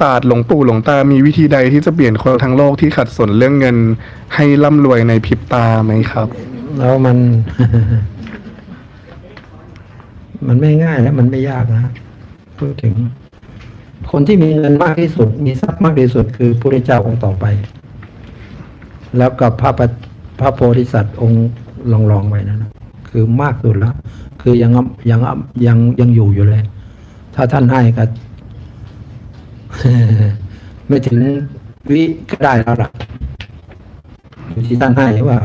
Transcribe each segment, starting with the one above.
ศาสตร์หลวงปู่หลวงตามีวิธีใดที่จะเปลี่ยนคนทั้งโลกที่ขัดสนเรื่องเงิน ให้ร่ำรวยในพริบตาไหมครับ แล้วมัน มันไม่ง่ายและมันไม่ยากนะพูดถึง คนที่มีเงินมากที่สุด มีทรัพย์มากที่สุด คือพระเจ้าองค์ต่อไป แล้วกับพระพระโพธิสัตว์องค์รองๆไว้นั่นนะคือมากสุดแล้ว คือยังยังยังยังอยู่อยู่เลย ถ้าท่านให้ก็ ไม่ถึงวิก็ได้แล้วล่ะอยู่ที่ท่านให้ว่า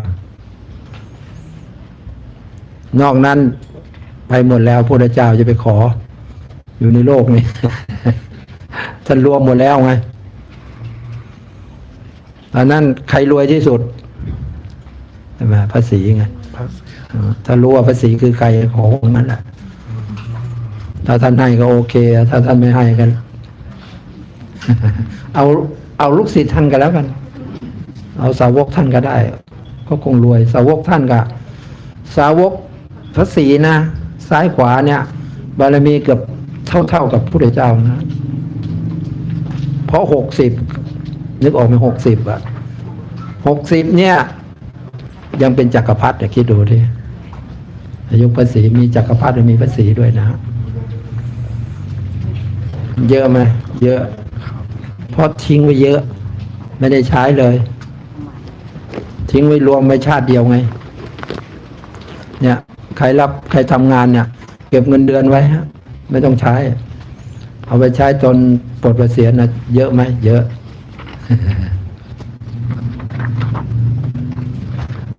นอกนั้นไปหมดแล้วพระเจ้าจะไปขอ อยู่ในโลกนี้ท่านรวมหมดแล้วไงตอนนั้นใครรวยที่สุดใช่ไหมภาษีไงถ้ารู้ว่าภาษีคือใครขอของมันแหละถ้าท่านให้ก็โอเค ถ้าท่านไม่ให้กัน เอาเอาลูกศิษย์ท่านก็แล้วกัน เอาสาวกท่านก็ได้ก็คงรวย สาวกท่านก็สาวกพระศรีนะ ซ้ายขวาเนี่ย บารมีเกือบเท่าเท่ากับพระพุทธเจ้านะ เพราะหกสิบนึกออกไหมหกสิบอะหกสิบเนี่ย ยังเป็นจักรพรรดิคิดดูดิอายุภาษีมีจักรพรรดิมีภาษีด้วยนะ เยอะไหมเยอะ เพราะทิ้งไว้เยอะ ไม่ได้ใช้เลย ทิ้งไว้รวมไว้ชาติเดียวไง เนี่ย ใครรับใครทำงานเนี่ย เก็บเงินเดือนไว้ฮะไม่ต้องใช้ เอาไปใช้จนปลดเกษียณนะเยอะไหมเยอะ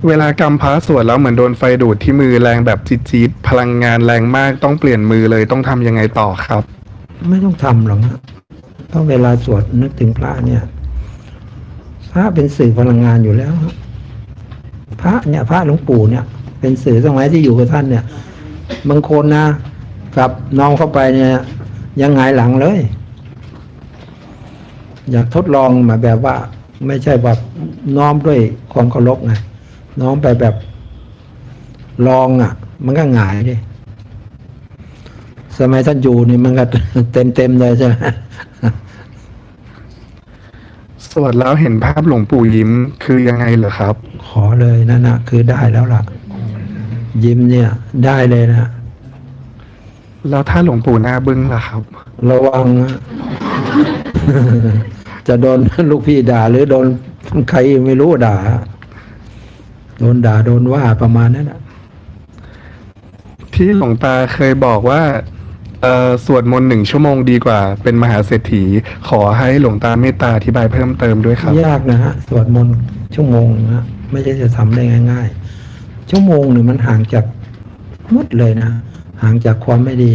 เวลากำพระสวดแล้วเหมือนโดนไฟดูดที่มือแรงแบบจี๊ดๆพลังงานแรงมากต้องเปลี่ยนมือเลยต้องทำยังไงต่อครับ ไม่ต้องทำหรอก นะเพราเวลาสวดนึกถึงพระเนี่ยพระเป็นสื่อพลังงานอยู่แล้วพระเนี่ย พระหลวงปู่เนี่ย เป็นสื่อสมัยที่อยู่กับท่านเนี่ย บางคนนะกับนอนเข้าไปเนี่ย ยังไงายหลังเลย อยากทดลองมาแบบว่า ไม่ใช่แบบน้อมด้วยความเคารพไงน้อมไปแบบลองอะ มันก็หงายดิ สมัยท่านอยู่นี่มันก็เต็มเต็มๆเลยใช่ไหมสวดแล้วเห็นภาพหลวงปู่ยิ้มคือยังไงเหรอครับ ขอเลยนั่นนะคือได้แล้วล่ะ ยิ้มเนี่ย ได้เลยนะแล้วถ้าหลวงปู่หน้าบึ้งล่ะครับ ระวังนะจะโดนลูกพี่ด่า หรือโดนใครไม่รู้ด่า โดนด่าโดนว่าประมาณนั้นนะที่หลวงตาเคยบอกว่า เอ่อสวดมนต์หนึ่งชั่วโมงดีกว่า เป็นมหาเศรษฐี ขอให้หลวงตาเมตตาอธิบายเพิ่มเติมด้วยครับ ยากนะฮะสวดมนต์ชั่วโมงนะฮะไม่ใช่จะทำได้ง่าย ๆ ชั่วโมงหนึ่งมันห่างจากมุดเลยนะห่างจากความไม่ดี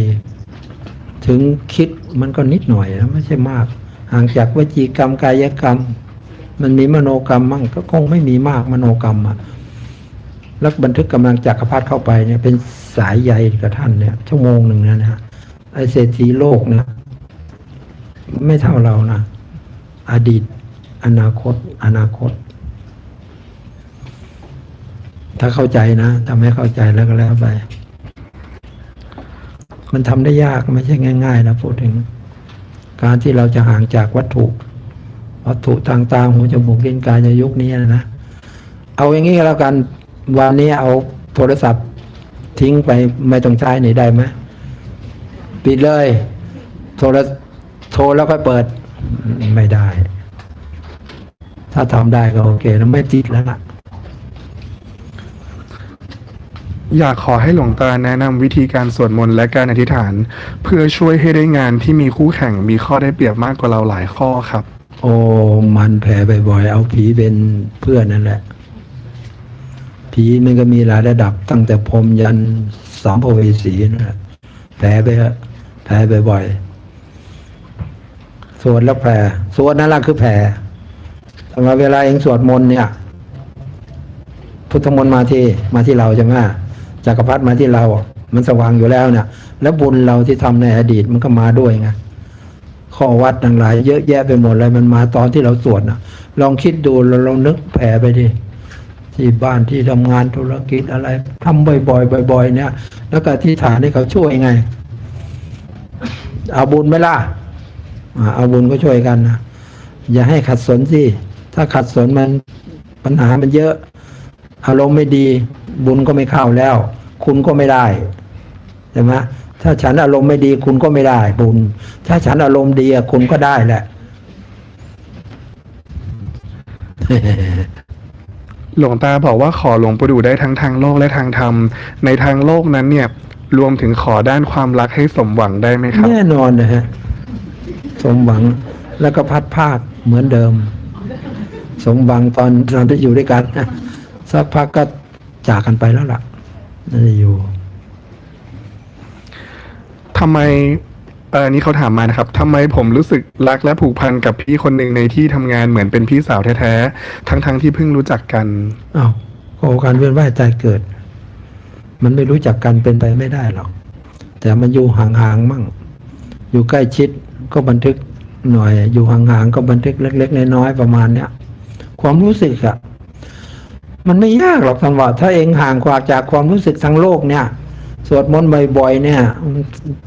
ถึงคิดมันก็นิดหน่อยนะไม่ใช่มาก ห่างจากวจีกรรมกายกรรม มันมีมโนกรรมมั่งก็คงไม่มีมากมโนกรรมอะแล้วบันทึกกำลังจักรพรรดิเข้าไปเนี่ยเป็นสายใยกับท่านเนี่ยชั่วโมงหนึ่งนะนะฮะ ไอเศรษฐีโลกนะไม่เท่าเรานะอดีต อนาคต อนาคต ถ้าเข้าใจนะถ้าไม่เข้าใจแล้วก็แล้วไป มันทำได้ยากไม่ใช่ง่ายๆนะพูดถึง การที่เราจะห่างจากวัตถุ วัตถุทางตาหูจมูกลิ้นกายในยุคนี้นะเอาอย่างนี้แล้วกันวันนี้เอาโทรศัพท์ทิ้งไปไม่ต้องใช้นี่ได้ไหม ปิดเลย โทรโทรแล้วค่อยเปิด ไม่ได้ ถ้าทำได้ก็โอเคแล้วไม่ติดแล้วล่ะอยากขอให้หลวงตาแนะนำวิธีการสวดมนต์และการอธิษฐาน เพื่อช่วยให้ได้งานที่มีคู่แข่งมีข้อได้เปรียบมากกว่าเราหลายข้อครับ โอ้มันแผ่บ่อยๆเอาผีเป็นเพื่อนนั่นแหละ ผีมันก็มีหลายระดับตั้งแต่พรหมยันสามภเวสีนั่นแหละแผ่ไปเถอะ แผ่บ่อยๆ สวดแล้วแผ่ สวดนั่นแหละคือแผ่แต่มาเวลาเองสวดมนต์เนี่ย พุทธมนต์มาที่มาที่เราใช่ไหมจักรพรรดิมาที่เรา มันสว่างอยู่แล้วเนี่ย แล้วบุญเราที่ทำในอดีตมันก็มาด้วยไง ข้อวัดต่างหลายเยอะแยะไปหมดเลยมันมาตอนที่เราสวดนะลองคิดดูเราลองนึกแผ่ไปดิที่บ้านที่ทำงานธุรกิจอะไรทำบ่อยๆบ่อย ๆ เนี่ย แล้วก็ที่ฐานให้เขาช่วยไง เอาบุญไหมล่ะเอาบุญก็ช่วยกันนะอย่าให้ขัดสนสิถ้าขัดสนมันปัญหามันเยอะ อารมณ์ไม่ดี บุญก็ไม่เข้าแล้ว คุณก็ไม่ได้ใช่ไหมถ้าฉันอารมณ์ไม่ดีคุณก็ไม่ได้ บุญ ถ้าฉันอารมณ์ดีอะคุณก็ได้แหละหลวงตาบอกว่าขอหลวงปู่ดูได้ทั้งทางโลกและทางธรรม ในทางโลกนั้นเนี่ย รวมถึงขอด้านความรักให้สมหวังได้ไหมครับ แน่นอนนะฮะสมหวังแล้วก็พัดภาคเหมือนเดิม สมหวังตอนตอนที่อยู่ด้วยกันนะสักพักก็จากกันไปแล้วล่ะไม่ได้อยู่ทำไมเอออันนี้เขาถามมานะครับทำไมผมรู้สึกรักและผูกพันกับพี่คนหนึ่งในที่ทำงานเหมือนเป็นพี่สาวแท้ๆทั้งๆที่เพิ่งรู้จักกันอ้าวก็การเวียนว่ายตายเกิด มันไม่รู้จักกันเป็นไปไม่ได้หรอก แต่มันอยู่ห่างๆมั่ง อยู่ใกล้ชิดก็บันทึกหน่อย อยู่ห่างๆก็บันทึกเล็ก ๆ น้อยๆประมาณเนี้ยความรู้สึกอะมันไม่ยากหรอกท่านว่า ถ้าเองห่างกว่าจากความรู้สึกทางโลกเนี่ย สวดมนต์บ่อยๆเนี่ย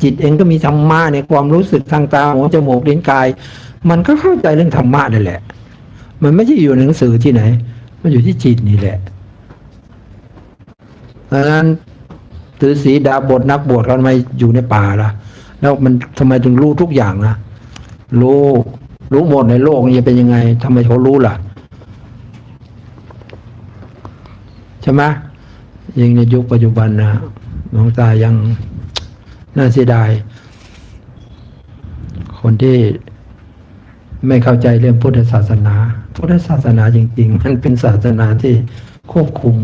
จิตเองก็มีธรรมะในความรู้สึกทางตาหูจมูกลิ้นกาย มันก็เข้าใจเรื่องธรรมะนั่นแหละ มันไม่ใช่อยู่ในหนังสือที่ไหน มันอยู่ที่จิตนี่แหละ ดังนั้นตือสีดาบทนักบวชเขาทำไมอยู่ในป่าล่ะ แล้วมันทำไมถึงรู้ทุกอย่างนะรู้รู้หมดในโลกนี้เป็นยังไงทำไมเขารู้ล่ะใช่ไหมยิ่งในยุคปัจจุบันนะหลวงตายังน่าเสียดาย คนที่ไม่เข้าใจเรื่องพุทธศาสนา พุทธศาสนาจริง ๆ มันเป็นศาสนาที่ควบคุม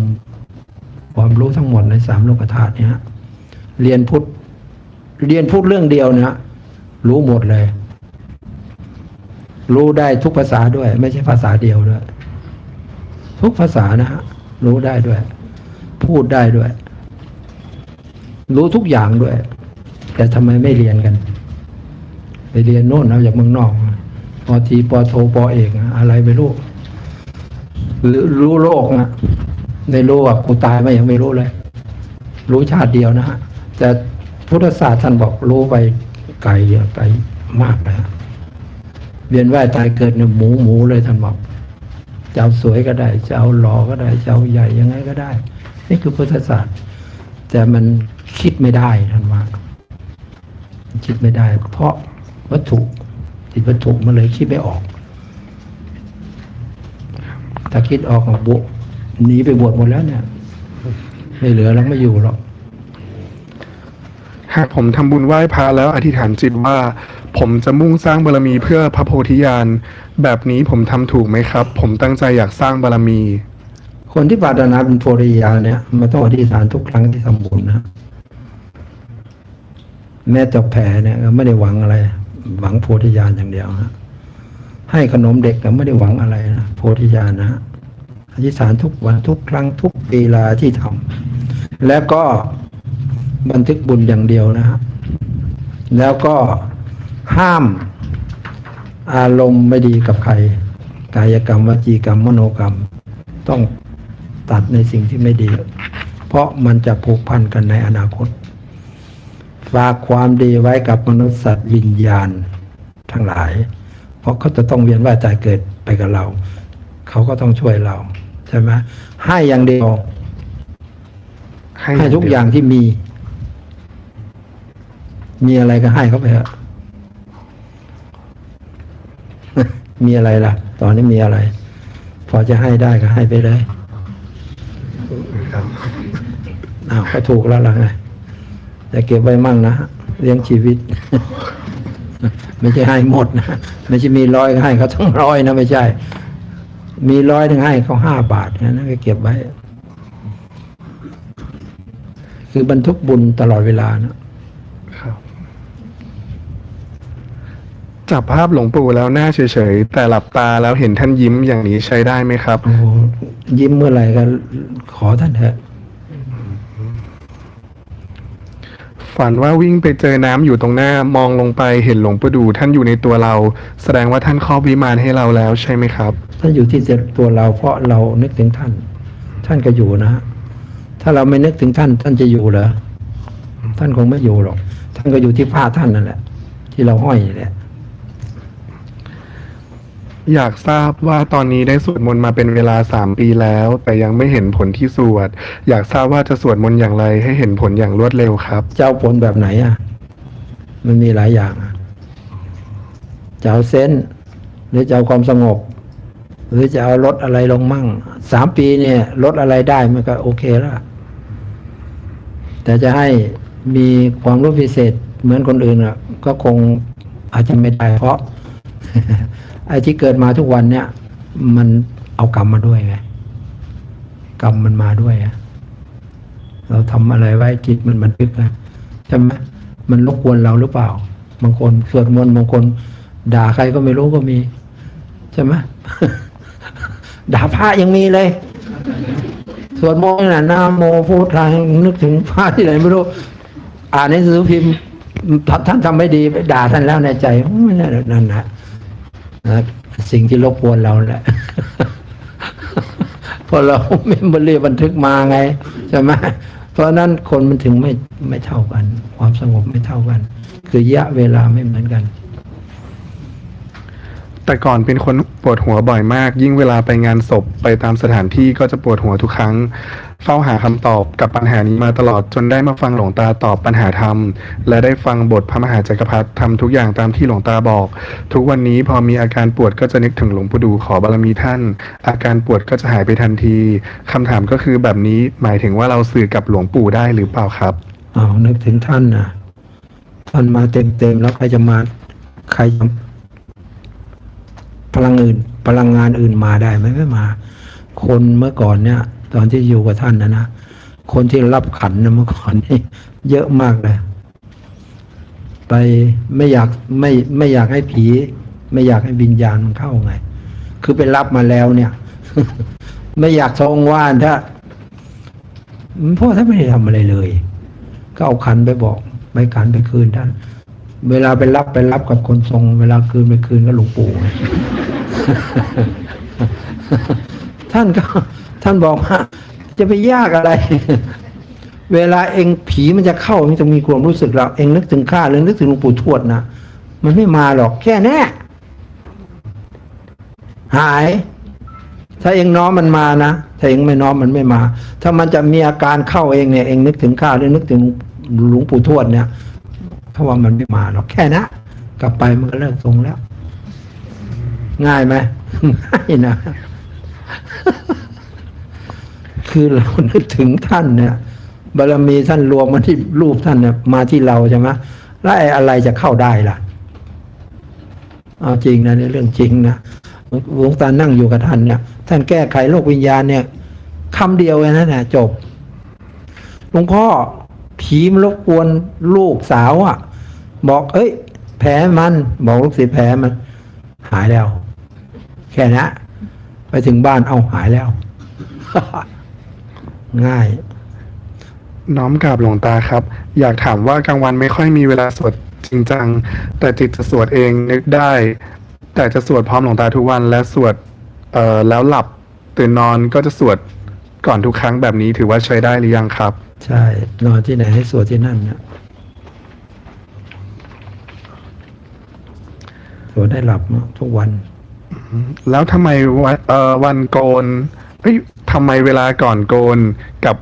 ความรู้ทั้งหมดในสามโลกธาตุเนี่ยเรียนพุทธเรียนพูดเรื่องเดียวเนี่ยรู้หมดเลย รู้ได้ทุกภาษาด้วย ไม่ใช่ภาษาเดียวด้วย ทุกภาษานะฮะรู้ได้ด้วย พูดได้ด้วย รู้ทุกอย่างด้วย แต่ทำไมไม่เรียนกัน ไปเรียนโน่นเอาจากเมืองนอกปอตรีปอโทปอเอกอะไรไม่รู้หรือรู้โลกนะ ในรู้ว่ากูตายไหมยังไม่รู้เลย รู้ชาติเดียวนะฮะ แต่พุทธศาสตร์ท่านบอกรู้ไปไกลเยอะไปมากเลยฮะเวียนว่ายตายเกิดเนี่ยหมูหมูเลยท่านบอกจะเอาสวยก็ได้จะเอาหล่อก็ได้จะเอาใหญ่ยังไงก็ได้ นี่คือพุทธศาสตร์ แต่มันคิดไม่ได้ท่านว่าคิดไม่ได้ เพราะวัตถุติดวัตถุมันเลยคิดไม่ออก ถ้าคิดออกก็บว หนีไปบวชหมดแล้วเนี่ยไม่เหลือแล้วไม่อยู่หรอกหากผมทำบุญไหว้พระแล้วอธิษฐานจิตว่า ผมจะมุ่งสร้างบารมีเพื่อพระโพธิญาณแบบนี้ผมทำถูกไหมครับ ผมตั้งใจอยากสร้างบารมี คนที่ปรารถนาเป็นโพธิญาณเนี่ยมันต้องอธิษฐานทุกครั้งที่ทำบุญนะแม้แต่แผ่เนี่ยก็ไม่ได้หวังอะไร หวังโพธิญาณอย่างเดียวนะให้ขนมเด็กก็ไม่ได้หวังอะไรนะโพธิญาณนะ อธิษฐานทุกวันทุกครั้งทุกเวลาที่ทำแล้วก็บันทึกบุญอย่างเดียวนะฮะแล้วก็ห้ามอารมณ์ไม่ดีกับใคร กายกรรมวจีกรรมมโนกรรม ต้องตัดในสิ่งที่ไม่ดี เพราะมันจะผูกพันกันในอนาคต ฝากความดีไว้กับมนุษย์สัตว์วิญญาณทั้งหลาย เพราะเขาจะต้องเวียนว่ายตายเกิดไปกับเรา เขาก็ต้องช่วยเรา ใช่ไหมให้อย่างเดียวให้ทุกอย่างที่มี มีอะไรก็ให้เขาไปเถอะมีอะไรล่ะ ตอนนี้มีอะไร พอจะให้ได้ก็ให้ไปเลยครับอ้าวก็ถูกแล้วล่ะไงจะเก็บไว้มั่งนะเลี้ยงชีวิต ไม่ใช่ให้หมดนะ ไม่ใช่มีร้อยก็ให้เขาทั้งร้อยนะไม่ใช่ มีร้อยหนึงให้เขาห้าบาทนะนั่นก็เก็บไว้ คือบรรทุกบุญตลอดเวลานะครับ จับภาพหลวงปู่แล้วหน้าเฉยๆ แต่หลับตาแล้วเห็นท่านยิ้มอย่างนี้ใช้ได้ไหมครับโอ้โหยิ้มเมื่อไหร่ก็ขอท่านเถอะ ฝันว่าวิ่งไปเจอน้ำอยู่ตรงหน้ามองลงไปเห็นหลวงปู่ดูท่านอยู่ในตัวเรา แสดงว่าท่านครอบวิมานให้เราแล้วใช่ไหมครับท่านอยู่ที่ตัวเราเพราะเรานึกถึงท่าน ท่านก็อยู่นะฮะถ้าเราไม่นึกถึงท่าน ท่านจะอยู่เหรอท่านคงไม่อยู่หรอก ท่านก็อยู่ที่ผ้าท่านนั่นแหละ ที่เราห้อยนี่แหละ อยากทราบว่าตอนนี้ได้สวดมนต์มาเป็นเวลาสามปีแล้ว แต่ยังไม่เห็นผลที่สวด อยากทราบว่าจะสวดมนต์อย่างไรให้เห็นผลอย่างรวดเร็วครับ เจ้าผลแบบไหนอะ มันมีหลายอย่างจะเอาเซนหรือจะเอาความสงบ หรือจะเอาลดอะไรลงมั่งสามปีเนี่ยลดอะไรได้มันก็โอเคแล้วล่ะแต่จะให้มีความรู้พิเศษเหมือนคนอื่นอะ ก็คงอาจจะไม่ได้เพราะ ไอ้ที่เกิดมาทุกวันเนี่ย มันเอากรรมมาด้วยไงกรรมมันมาด้วยอะเราทำอะไรไว้จิตมันบันทึกนะใช่ไหมมันรบกวนเราหรือเปล่า บางคนสวดมนต์บางคน ด่าใครก็ไม่รู้ก็มี ใช่ไหมด่าพระยังมีเลยสวดมนต์น่ะนาโมพูดทางนึกถึงพระที่ไหนไม่รู้ อ่านในสือพิมพ์ท่านท่านทำไม่ดีไปด่าท่านแล้วในใจนั่นนั่นนะ สิ่งที่รบกวนเราแหละเพราะเราไม่มาเรีบันทึกมาไงใช่ไหมเพราะฉะนั้นคนมันถึงไม่ไม่เท่ากัน ความสงบไม่เท่ากัน คือระยะเวลาไม่เหมือนกัน แต่ก่อนเป็นคนปวดหัวบ่อยมาก ยิ่งเวลาไปงานศพไปตามสถานที่ก็จะปวดหัวทุกครั้ง เฝ้าหาคำตอบกับปัญหานี้มาตลอดจนได้มาฟังหลวงตาตอบปัญหาธรรม และได้ฟังบทพระมหาจักรพรรดิทำทุกอย่างตามที่หลวงตาบอก ทุกวันนี้พอมีอาการปวดก็จะนึกถึงหลวงปู่ดูขอบารมีท่าน อาการปวดก็จะหายไปทันทีคำถามก็คือแบบนี้หมายถึงว่าเราสื่อกับหลวงปู่ได้หรือเปล่าครับเอานึกถึงท่านนะท่านมาเต็มเต็มๆแล้วใครจะมาใครจะพลังอื่นพลังงานอื่นมาได้ไหมไม่มา คนเมื่อก่อนเนี่ย ตอนที่อยู่กับท่านนะนะคนที่รับขันนะเมื่อก่อนนี่เยอะมากเลยไปไม่อยากไม่ไม่อยากให้ผี ไม่อยากให้วิญญาณมันเข้าไง คือไปรับมาแล้วเนี่ย ไม่อยากทรงว่านถ้าเพราะท่านไม่ได้ทำอะไรเลย ก็เอาขันไปบอกไปขันไปคืนท่าน เวลาไปรับไปรับกับคนทรง เวลาคืนไปคืนก็หลวงปู่ท่านก็ ท่านบอกว่าจะไปยากอะไร เวลาเองผีมันจะเข้ามันจะมีความรู้สึกเราเองนึกถึงข้าหรือนึกถึงหลวงปู่ทวดนะมันไม่มาหรอกแค่แน่หาย ถ้าเองน้อมมันมานะถ้าเองไม่น้อมมันไม่มา ถ้ามันจะมีอาการเข้าเองเนี่ยเองนึกถึงข้าหรือนึกถึงหลวงปู่ทวดเนี่ยถ้าว่ามันไม่มาหรอกแค่นะกลับไปมันก็เลิกทรงแล้ว ง่ายไหมง่ายนะ คือเรานึกถึงท่านเนี่ยบารมีท่านรวมมาที่รูปท่านเนี่ยมาที่เราใช่ไหมแล้วไอ้อะไรจะเข้าได้ล่ะเอาจริงนะในเรื่องจริงนะหลวงตานั่งอยู่กับท่านเนี่ย ท่านแก้ไขโลกวิญญาณเนี่ยคำเดียวเลยนะเนี่ยจบหลวงพ่อผีมันรบกวนลูกสาวอะ่ะ บอก เอ้ย แผลมัน บอกลูกศิษย์แผลมัน หายแล้ว แค่นั้ไปถึงบ้านเอาหายแล้ว ง่าย น้อมกราบหลวงตาครับ อยากถามว่ากลางวันไม่ค่อยมีเวลาสวดจริงจัง แต่จิตจะสวดเองนึกได้ แต่จะสวดพร้อมหลวงตาทุกวันและสวดเอ่อแล้วหลับตื่นนอนก็จะสวดก่อนทุกครั้งแบบนี้ถือว่าใช้ได้หรือยังครับ ใช่ นอนที่ไหนให้สวดที่นั่นเนี่ยสวดได้หลับทุกวัน แล้วทำไมวันเอ่อวันโกนเอ้ย ทำไมเวลาก่อนโกนกับ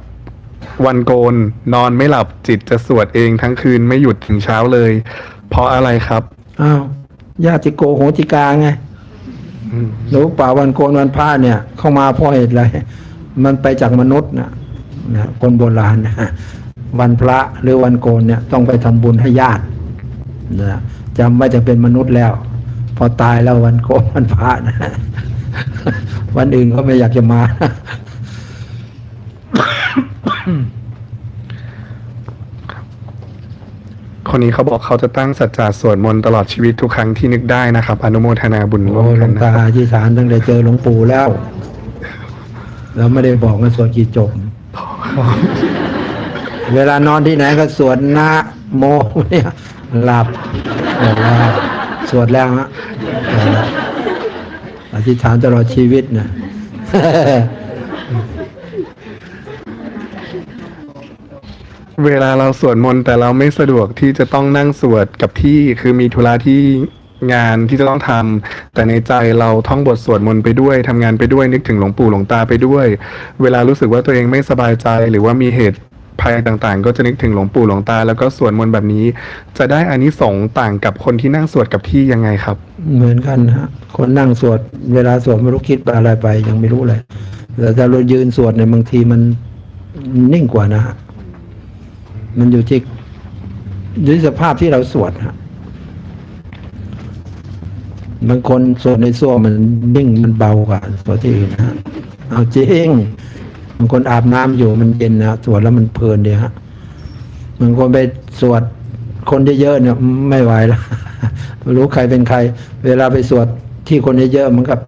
วันโกนนอนไม่หลับจิตจะสวดเองทั้งคืนไม่หยุดถึงเช้าเลย เพราะอะไรครับ อ้าวญาติโกโหติกาไงอืมรู้ป่าวันโกนวันพระเนี่ย เข้ามาเพราะเหตุอะไร มันไปจากมนุษย์นะนะคนโบราณนะวันพระหรือวันโกนเนี่ย ต้องไปทำบุญให้ญาตินะจำว่าจะเป็นมนุษย์แล้ว พอตายแล้ววันโกนวันพระนะ วันอื่นก็ไม่อยากจะมา คนนี้เขาบอกเขาจะตั้งสัจจะสวดมนต์ตลอดชีวิตทุกครั้งที่นึกได้นะครับ อนุโมทนาบุญร่โอ้วมหลกัวนงนะตาครับอธิษฐานตั้งแต่เจอหลวงปู่แล้ว แล้วไม่ได้บอกว่าสวดกี่จบ เวลานอนที่ไหนก็สวดนะโมเนี่ยหลับหลับแล้วสวดแล้วฮะเอธิษฐานตลอดชีวิตนะเวลาเราสวดมนต์แต่เราไม่สะดวกที่จะต้องนั่งสวดกับที่คือมีธุระที่งานที่จะต้องทำแต่ในใจเราท่องบทสวดมนต์ไปด้วยทำงานไปด้วยนึกถึงหลวงปู่หลวงตาไปด้วย เวลารู้สึกว่าตัวเองไม่สบายใจ หรือว่ามีเหตุ ภัยต่างๆ ก็จะนึกถึงหลวงปู่หลวงตา แล้วก็สวดมนต์แบบนี้ จะได้อานิสงส์ต่างกับคนที่นั่งสวดกับที่ยังไงครับ เหมือนกันฮะ คนนั่งสวดเวลาสวดไม่รู้คิดอะไรไป ยังไม่รู้เลยแต่ถ้าเรายืนสวดเนี่ยบางทีมันนิ่งกว่านะฮะมันอยู่ที่อยู่ที่สภาพที่เราสวดฮะบางคนสวดในส้วมมันนิ่งมันเบากว่าสวดที่อื่นะฮะเอาจริงางคนอาบน้ำอยู่มันเย็นนะสวดแล้วมันเพลินดีฮะบางคนไปสวดคนเยอะๆเนี่ยไม่ไหวแล้วรู้ใครเป็นใคร เวลาไปสวดที่คนเยอะๆมันกับ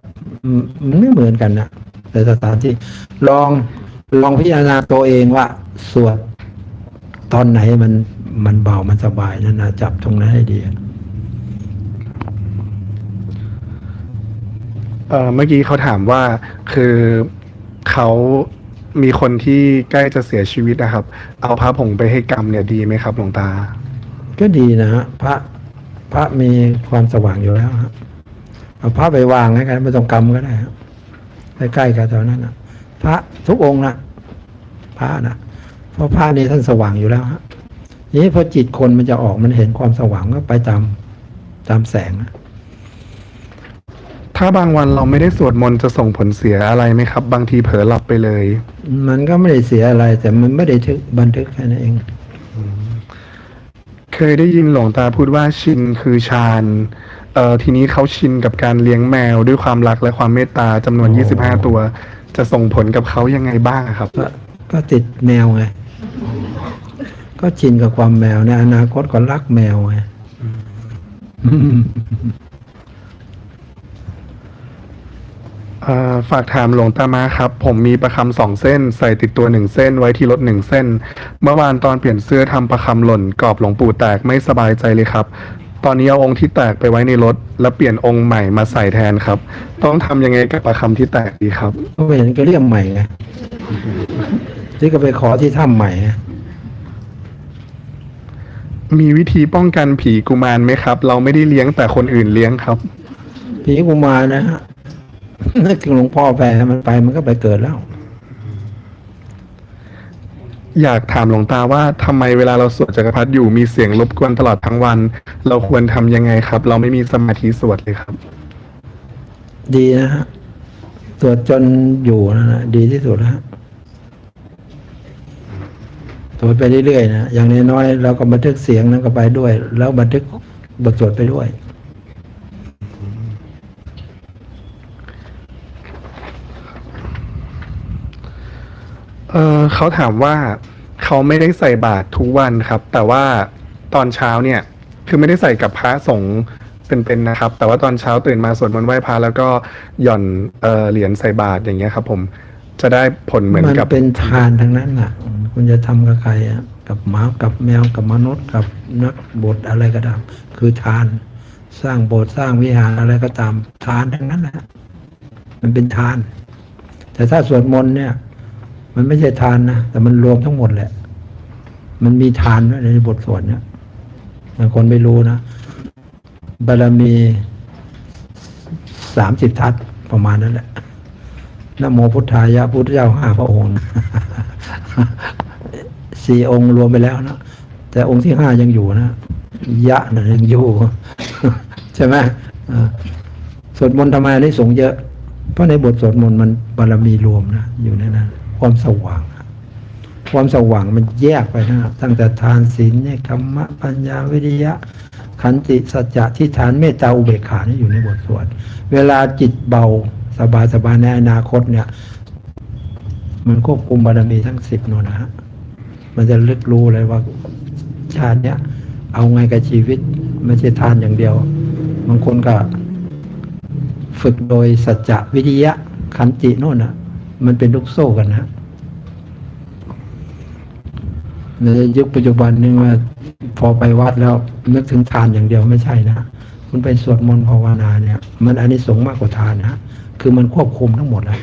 มันไม่เหมือนกันนะแต่สถานที่ ลองลองพิจารณาตัวเองว่า สวดตอนไหนมันมันเบามันสบายนั่นนะจับตรงนั้นให้ดีเออเมื่อกี้เขาถามว่าคือเขา มีคนที่ใกล้จะเสียชีวิตนะครับ เอาพระผงไปให้กรรมเนี่ยดีไหมครับหลวงตา ก็ดีนะฮะพระพระมีความสว่างอยู่แล้วฮะเอาพระไปวางให้กันไม่ต้องกำก็ได้ฮะใกล้ๆกันแถวนั้นนะพระทุกองค์นะพระนะเพราะพระนี่ท่านสว่างอยู่แล้วฮะนี้พอจิตคนมันจะออกมันเห็นความสว่างก็ไปตามตามแสงนะ ถ้าบางวันเราไม่ได้สวดมนต์จะส่งผลเสียอะไรไหมครับ บางทีเผลอหลับไปเลย มันก็ไม่ได้เสียอะไร แต่มันไม่ได้ทึกบันทึกแค่นั้นเอง เคยได้ยินหลวงตาพูดว่าชินคือฌานเอ่อทีนี้เขาชินกับการเลี้ยงแมวด้วยความรักและความเมตตาจำนวนอ๋อ25 ตัว จะส่งผลกับเขายังไงบ้างครับ ก็ก็ติดแมวไง ก็ชินกับความแมวในอนาคตก็รักแมวไง เอ่อ ฝากถามหลวงตามาครับ ผมมีประคำสองเส้น ใส่ติดตัวหนึ่งเส้นไว้ที่รถหนึ่งเส้น เมื่อวานตอนเปลี่ยนเสื้อทำประคำหล่นกรอบหลวงปู่แตกไม่สบายใจเลยครับ ตอนนี้เอาองค์ที่แตกไปไว้ในรถ แล้วเปลี่ยนองค์ใหม่มาใส่แทนครับ ต้องทำยังไงกับประคำที่แตกดีครับก็ไม่เห็นก็เรียกใหม่ไงที่ก็ไปขอที่ถ้ำใหม่ไงมีวิธีป้องกันผีกุมารไหมครับ เราไม่ได้เลี้ยงแต่คนอื่นเลี้ยงครับผีกุมารนะฮะ นึกถึงหลวงพ่อไปมันไปมันก็ไปเกิดแล้ว อยากถามหลวงตาว่าทำไมเวลาเราสวดจักรพรรดิอยู่มีเสียงรบกวนตลอดทั้งวัน เราควรทำยังไงครับ เราไม่มีสมาธิสวดเลยครับ ดีนะฮะตรวจจนอยู่นะนะดีที่สุดแล้วฮะตรวจไปเรื่อยๆนะอย่างน้อยๆเราก็บันทึกเสียงนั้นก็ไปด้วย แล้วบันทึกบทสวดไปด้วย ออเขาถามว่าเขาไม่ได้ใส่บาตรทุกวันครับ แต่ว่าตอนเช้าเนี่ย คือไม่ได้ใส่กับพระสงฆ์เป็นๆนะครับ แต่ว่าตอนเช้าตื่นมาสวดมนต์ไหว้พระแล้วก็หย่อนเออเหรียญใส่บาตรอย่างเงี้ยครับ ผมจะได้ผลเหมือนมันกับเป็นทานทั้งนั้นน่ะ คุณจะทำกับใครอะกับหมากับแมวกับมนุษย์กับนักบทอะไรก็ตาม คือทาน สร้างโบสถ์สร้างวิหารอะไรก็ตามทานทั้งนั้นแหละมันเป็นทาน แต่ถ้าสวดมนต์เนี่ย มันไม่ใช่ทานนะแต่มันรวมทั้งหมดแหละ มันมีทานด้วยในบทสวดเนี่ยบางคนไม่รู้นะบารมีสามสิบทัศประมาณนั้นแหละนโมพุทธายะพุทธเจ้าห้าพระองค์สี่องค์รวมไปแล้วนะแต่องค์ที่ห้ายังอยู่นะยะนะยังอยู่ ใช่ไหมสวดมนต์ทำไมได้สงเยอะ เพราะในบทสวดมนต์มันบารมีรวมนะอยู่ในนั้น ความสว่าง ความสว่างมันแยกไปนะตั้งแต่ทานศีลเนี่ยธรรมะปัญญาวิริยะ ขันติสัจจะที่ฐานเมตตาอุเบกขานี่อยู่ในบทสวดเวลาจิตเบาสบายสบายในอนาคตเนี่ย มันควบคุมบารมีทั้งสิบโนนนะฮะมันจะลึกรู้เลยว่าชาติเนี้ยเอาไงกับชีวิตไม่ใช่ทานอย่างเดียว บางคนก็ ฝึกโดยสัจจะวิริยะขันติโน่นนะ มันเป็นลูกโซ่กันนะในยุคปัจจุบันนี่ว่า พอไปวัดแล้ว นึกถึงทานอย่างเดียวไม่ใช่นะคุณไปสวดมนต์ภาวนาเนี่ย มันอานิสงส์มากกว่าทานนะคือมันควบคุมทั้งหมดแล้ว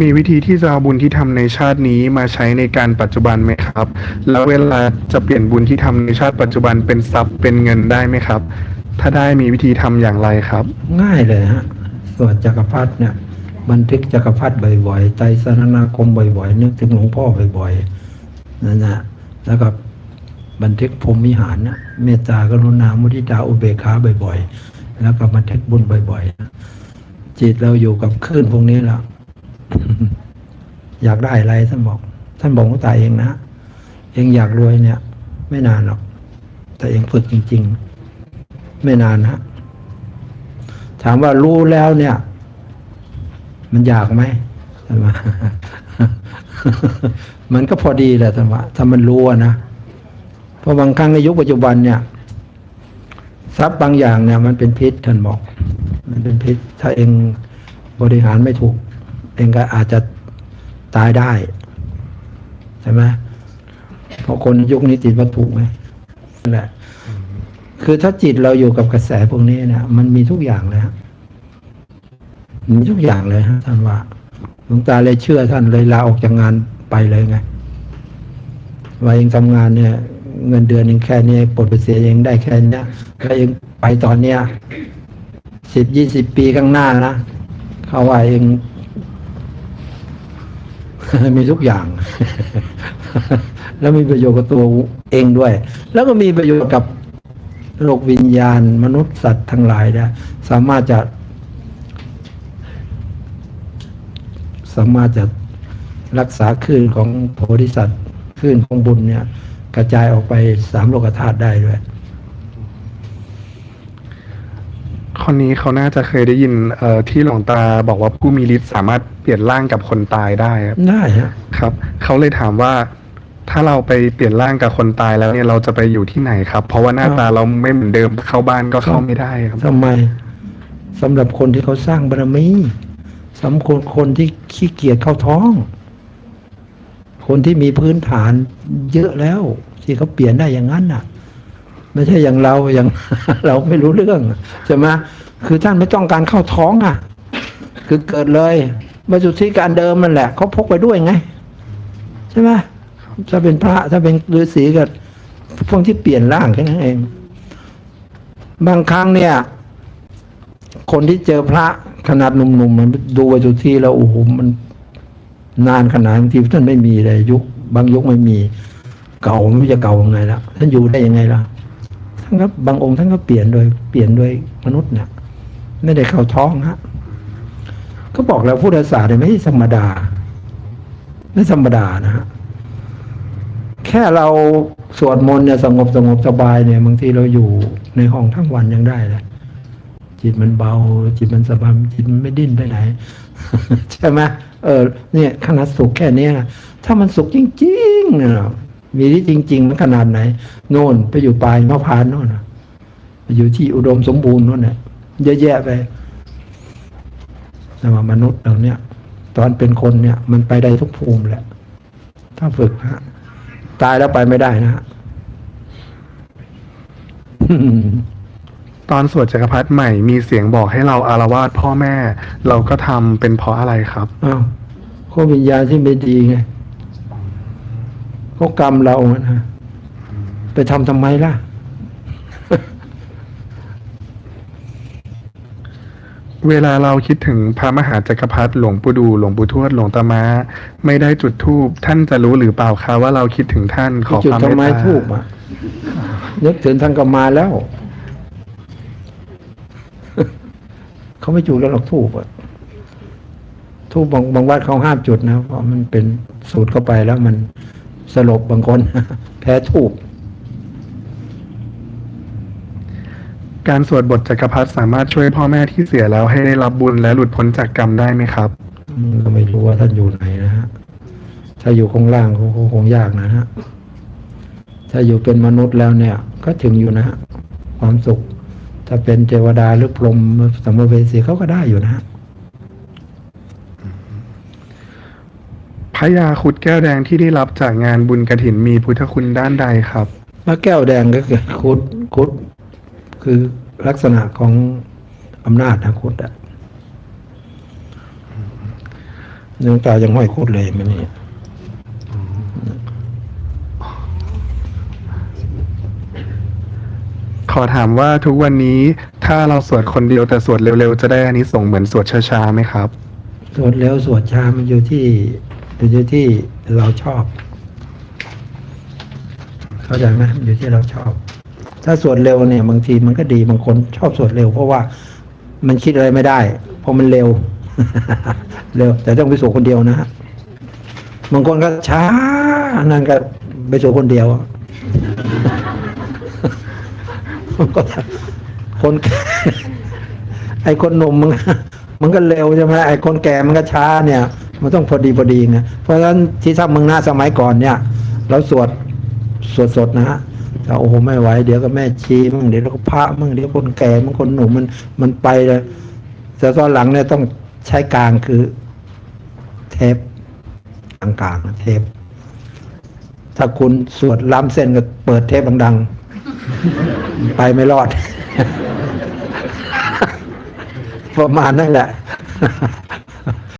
มีวิธีที่จะเอาบุญที่ทำในชาตินี้มาใช้ในการปัจจุบันไหมครับ แล้วเวลาจะเปลี่ยนบุญที่ทำในชาติปัจจุบันเป็นทรัพย์เป็นเงินได้ไหมครับ ถ้าได้มีวิธีทำอย่างไรครับ ง่ายเลยฮะ สวดจักรพรรดิเนี่ยบันทึกจักรพรรดิบ่อยๆใจสรณาคมบ่อยๆนึกถึงหลวงพ่อบ่อยๆนั่นนะแล้วก็บันทึกพรมวิหารนะเมตตากรุณามุทิตาอุเบกขาบ่อยๆ แล้วก็บันทึกบุญบ่อยๆนะจิตเราอยู่กับคลื่นพวกนี้แล้วอยากได้อะไรท่านบอก ท่านบอกว่าตายเองนะเองอยากรวยเนี่ย ไม่นานหรอก แต่เองฝึกจริง ๆ ไม่นานนะ ถามว่ารู้แล้วเนี่ย มันอยากไหมใช่ไหมมันก็พอดีแหละธรรมะถ้ามันรู้นะเพราะบางครั้งในยุคปัจจุบันเนี่ยทรัพย์บางอย่างเนี่ย มันเป็นพิษท่านบอก มันเป็นพิษ ถ้าเองบริหารไม่ถูก เองก็อาจจะตายได้ใช่ไหมเพราะคนยุคนี้ติดวัตถุไหมนั่นแหละ คือถ้าจิตเราอยู่กับกระแสพวกนี้เนี่ยมันมีทุกอย่างเลยมีทุกอย่างเลยฮะท่านว่าหลวงตาเลยเชื่อท่านเลยลาออกจากงานไปเลยไงว่าเองทำงานเนี่ย เงินเดือนเองแค่นี้ปลดไปเสียเองได้แค่เนี้ยถ้าเองไปตอนเนี้ยสิบยี่สิบปีข้างหน้านะเขาว่าเองมีทุกอย่าง แล้วมีประโยชน์กับตัวเองด้วย แล้วก็มีประโยชน์กับ โลกวิญญาณ มนุษย์สัตว์ทั้งหลายนะสามารถจะ สามารถจะรักษาคลื่นของโพธิสัตว์คลื่นของบุญเนี่ย กระจายออกไปสามโลกธาตุได้ด้วยคนนี้เขาน่าจะเคยได้ยินเอ่อที่หลวงตาบอกว่าผู้มีฤทธิ์สามารถเปลี่ยนร่างกับคนตายได้ครับได้ฮะครับ เขาเลยถามว่า ถ้าเราไปเปลี่ยนร่างกับคนตายแล้วเนี่ยเราจะไปอยู่ที่ไหนครับ เพราะว่าหน้าตาเราไม่เหมือนเดิมเข้าบ้านก็เข้าไม่ได้ครับทำไมสำหรับคนที่เขาสร้างบารมีสำหรับคนคนที่ขี้เกียจเข้าท้อง คนที่มีพื้นฐานเยอะแล้ว ที่เขาเปลี่ยนได้อย่างนั้นน่ะ ไม่ใช่อย่างเราอย่างเราไม่รู้เรื่องใช่ไหมคือท่านไม่ต้องการเข้าท้องอะ คือเกิดเลยมาจุดที่การเดิมมันแหละเขาพกไปด้วยไง ใช่ไหม ถ้าเป็นพระถ้าเป็นฤาษีก็พวกที่เปลี่ยนร่างแค่นั้นเอง บางครั้งเนี่ย คนที่เจอพระขนาดหนุ่มๆมันดูไปทุกที่แล้วโอ้โหมันนานขนาดบางทีท่านไม่มีเลยยุค บางยุคไม่มี เก่าไม่รู้จะเก่ายังไงล้วท่านอยู่ได้ยังไงล่ะท่านก็บางองค์ท่านก็เปลี่ยนโดยเปลี่ยนโดยมนุษย์เนี่ยไม่ได้เข้าท้องฮะก็บอกแล้วพุทธศาสตร์เนี่ยไม่ธรรมดาไม่ธรรมดานะฮะ ค่เราสวดมนต์เนี่ยสงบสงบสบายเนี่ยบางทีเราอยู่ในห้องทั้งวันยังได้เลยจิตมันเบา จิตมันสบายจิตมันไม่ดิ้นไปไหนใช่ไหมเออเนี่ยขนาดสุขแค่นี้ยถ้ามันสุขจริงๆเนี่ยมีที่จริง ๆ มันขนาดไหน โน่นไปอยู่ปลายมะพร้าวโน่นไปอยู่ที่อุดมสมบูรณ์โน่นเนี่ยเยอะแยะไปแต่ว่ามนุษย์เราเนี่ย ตอนเป็นคนเนี่ย มันไปได้ทุกภูมิแหละ ถ้าฝึกฮะ ตายแล้วไปไม่ได้นะฮะตอนสวดจักรพรรดิใหม่มีเสียงบอกให้เราอารวาสพ่อแม่ เราก็ทำเป็นเพราะอะไรครับ อ้าวข้อวิญญาณที่ไม่ดีไงก็กรรมเราอะนะไปทำทำไมล่ะ เวลาเราคิดถึงพระมหาจักรพรรดิหลวงปู่ดูหลวงปู่ทวดหลวงตามา ไม่ได้จุดธูปท่านจะรู้หรือเปล่าคะว่าเราคิดถึงท่านขอจุดความทำเมตไมตาทูบอะนึกถึงท่านก็มาแล้ว เขาไม่จุดแล้วหรอกทูบอะทูบบางบางวัดเขาห้ามจุดนะเพราะมันเป็นสูตรเข้าไปแล้วมันสลบบางคน แพ้ทูบ การสวดบทจักรพรรดิสามารถช่วยพ่อแม่ที่เสียแล้วให้ได้รับบุญและหลุดพ้นจากกรรมได้ไหมครับก็ไม่รู้ว่าท่านอยู่ไหนนะฮะ ถ้าอยู่ข้างล่างคงคงคงยากนะฮะ ถ้าอยู่เป็นมนุษย์แล้วเนี่ย ก็ถึงอยู่นะฮะความสุข ถ้าเป็นเทวดาหรือพรหมสัมภเวสีเขาก็ได้อยู่นะฮะพระยาครุดแก้วแดงที่ได้รับจากงานบุญกระถินมีพุทธคุณด้านใดครับพระแก้วแดงก็คือคุดคุด คือลักษณะของอำนาจนะคุดอะดวงตายังห้อยโคตรเลยมันนี่ขอถามว่าทุกวันนี้ถ้าเราสวดคนเดียวแต่สวดเร็วๆ จะได้อานิสงส์เหมือนสวดช้าๆไหมครับ สวดเร็วสวดช้ามันอยู่ที่อยู่ที่เราชอบ เข้าใจไหมอยู่ที่เราชอบ ถ้าสวดเร็วเนี่ย บางทีมันก็ดีบางคนชอบสวดเร็ว เพราะว่ามันคิดอะไรไม่ได้เพราะมันเร็ว เร็ว แต่ต้องไปสวดคนเดียวนะฮะบางคนก็ช้านั่นก็ไปสวดคนเดียวก็คนไอ้คนหนุ่มมันก็มันก็เร็วใช่ไหมไอ้คนแก่มันก็ช้าเนี่ย มันต้องพอดีพอดีไงเพราะฉะนั้นที่ถ้าเมืองหน้าสมัยก่อนเนี่ย เราสวดสวดสดนะฮะ แต่โอ้โหไม่ไหวเดี๋ยวก็แม่ชีมั่งเดี๋ยวก็พระมั่งเดี๋ยวคนแก่มั่งคนหนุ่มมันมันไปเลยแต่ตอนหลังเนี่ยต้องใช้กลางคือ เทปกลางกลางๆเทป ถ้าคุณสวดล้ำเส้นก็เปิดเทปดังๆ ไปไม่รอด ประมาณนั่นแหละ